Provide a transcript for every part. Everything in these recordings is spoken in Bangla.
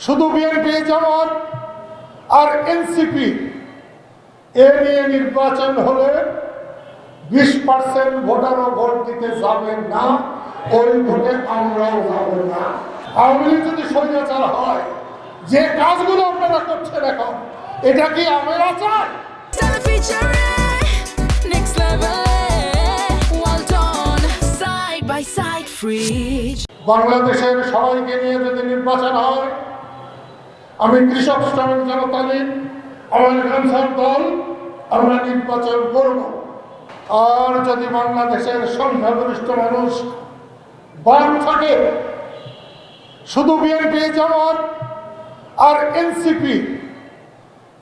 শুধু বিএনপি জামাত আর এনসিপি এ নিয়ে নির্বাচন হলে বিশ পার্সেন্ট ভোটারও ভোট দিতে যাবেন না ওই ভোটে আমরাও যাব না আওয়ামী লীগ যদি স্বৈরাচার হয় যে কাজগুলো আপনারা করছেন এখন এটা কি আমের আচার side, free. বাংলাদেশের সবাইকে নিয়ে যদি নির্বাচন হয় আমি কৃষক শ্রমিক জনতা আমার ক্যান্সার দল আমরা নির্বাচন করব। আর যদি বাংলাদেশের সংখ্যাগরিষ্ঠ মানুষ বাদ থাকে, শুধু বিএনপি, জামাত আর এনসিপি,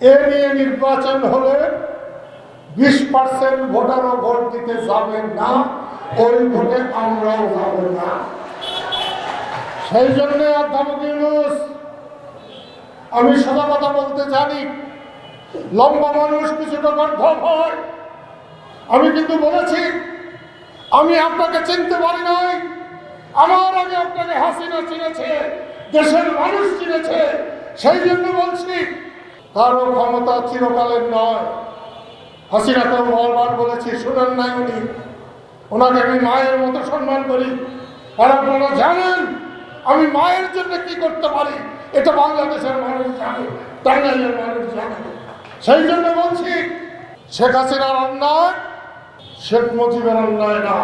এ নিয়ে নির্বাচন হলে বিশ পার্সেন্ট ভোটারও ভোট দিতে যাবেন না, ওই ভোটে আমরাও যাব না। সেই জন্য অধ্যাপক ইউনুস আমি সোজা কথা বলতে জানি, লম্বা মানুষ কিছুটা গর্ধব হয়। আমি কিন্তু বলেছি, আমি আপনাকে চিনতে পারি নাই। আমার আগে আপনাকে হাসিনা চিনেছে, দেশের মানুষ চিনেছে, সেই জন্য বলছি, কারও ক্ষমতা চিরকালের নয়। হাসিনাকেও বারবার বলেছি, শুনেন নাই উনি। ওনাকে আমি মায়ের মতো সম্মান করি। আর আপনারা জানেন, আমি মায়ের জন্য কি করতে পারি? এটা বাংলাদেশের মানুষ জানে, টাঙ্গাইলের মানুষ জানে। সেই জন্য বলছি, শেখ হাসিনার অন্যায়, শেখ মুজিবের অন্যায় না।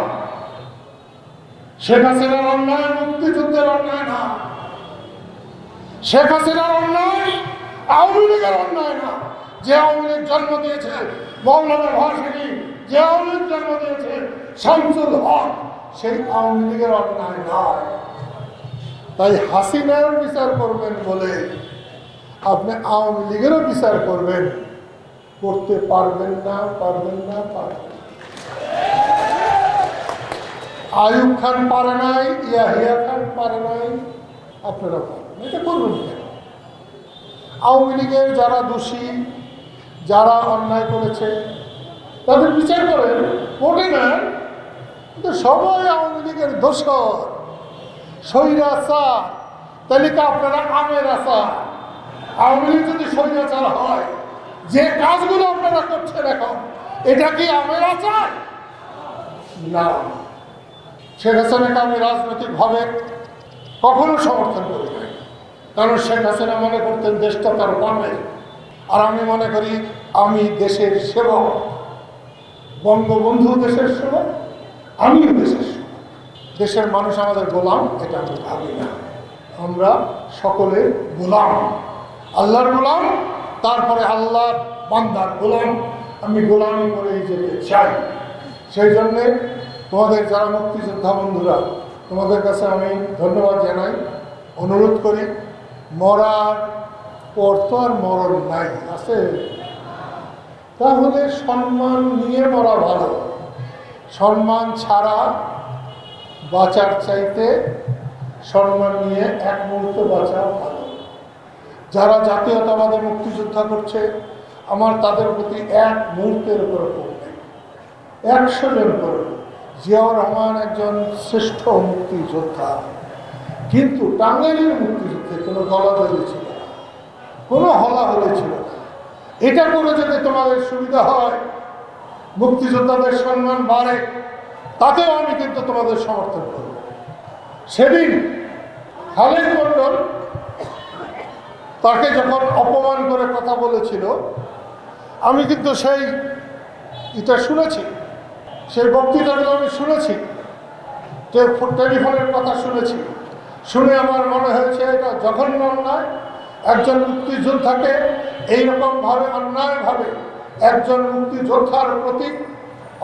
শেখ হাসিনার অন্যায় মুক্তিযুদ্ধের অন্যায় না। শেখ হাসিনার অন্যায় আওয়ামী লীগের অন্যায় না। যে আওয়ামী লীগ জন্ম দিয়েছে, মৌলানা ভাসানী যে আওয়ামী লীগ জন্ম দিয়েছে, শামসুল হক, সেই আওয়ামী লীগের অন্যায় নয়। তাই হাসিনার বিচার করবেন বলে আপনি আওয়ামী লীগেরও বিচার করবেন। করতে পারবেন না পারবেন না, পারবেন। আয়ুব খান পারে নাই, ইয়াহিয়া খান পারে নাই, আপনারা পারবেন এটা করবেন কেন? আওয়ামী লীগের যারা দোষী, যারা অন্যায় করেছে, তাদের বিচার করেন। ভোটে না কিন্তু সবাই আওয়ামী লীগের দোষর স্বৈরাচার তালিকা আপনারা আমের আচার আওয়ামী লীগ যদি স্বৈরাচার হয়, যে কাজগুলো আপনারা করছেন এখন, এটা কি আমের আচার না। শেখ হাসিনাকে আমি রাজনৈতিকভাবে কখনো সমর্থন করি নাই। কারণ শেখ হাসিনা মনে করতেন দেশটা তার নামে আর আমি মনে করি, আমি দেশের সেবক, বঙ্গবন্ধু দেশের সেবক, আমিও দেশের দেশের মানুষ আমাদের গোলাম, এটা আমি ভাবি না। আমরা সকলে গোলাম। আল্লাহর গোলাম, তারপরে আল্লাহর বান্দার গোলাম। আমি গোলামি করে যেতে চাই। সেই জন্যে তোমাদের যারা মুক্তিযোদ্ধা বন্ধুরা, তোমাদের কাছে আমি ধন্যবাদ জানাই, অনুরোধ করি, মরার পর তো আর মরণ নাই, আছে? তাহলে সম্মান নিয়ে মরা ভালো। সম্মান ছাড়া বাঁচার চাইতে সম্মান নিয়ে এক মুহূর্ত বাঁচা ভালো। যারা জাতীয়তাবাদে মুক্তিযোদ্ধা করছে, আমার তাদের প্রতি এক মুহূর্তের উপর পড়বে একশো জন করবে জিয়াউর রহমান একজন শ্রেষ্ঠ মুক্তিযোদ্ধা। কিন্তু টাঙ্গাইলের মুক্তিযুদ্ধে কোনো গলাদলি ছিল না, কোনো হলাহলি ছিল না। এটা করে যদি তোমাদের সুবিধা হয়, মুক্তিযোদ্ধাদের সম্মান বাড়ে। তাতেও আমি কিন্তু তোমাদের সমর্থন করব সেদিন খালেদ মন্ডল তাকে যখন অপমান করে কথা বলেছিল, আমি কিন্তু সেই এটা শুনেছি, সেই বক্তৃতাগুলো আমি শুনেছি টেলিফোনের কথা শুনেছি। শুনে আমার মনে হয়েছে এটা জঘন্য অন্যায়। একজন মুক্তিযোদ্ধাকে এইরকমভাবে অন্যায়ভাবে একজন মুক্তিযোদ্ধার প্রতি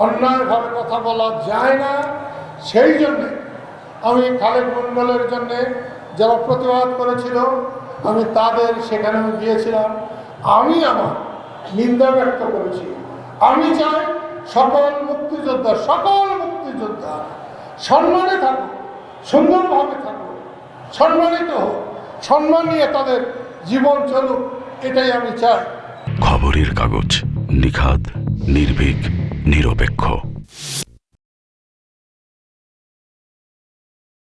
অন্যায়ভাবে কথা বলা যায় না। সেই জন্যে আমি খালেদ মণ্ডলের জন্যে যারা প্রতিবাদ করেছিল, আমি তাদের সেখানেও গিয়েছিলাম। আমি আমার নিন্দা ব্যক্ত করেছি। আমি চাই সকল মুক্তিযোদ্ধা সকল মুক্তিযোদ্ধা সম্মানে থাকুক, সুন্দরভাবে থাকুক, সম্মানিত হোক, সম্মান নিয়ে তাদের জীবন চলুক, এটাই আমি চাই। খবরের কাগজ নিখাদ, নির্ভীক নিরপেক্ষ।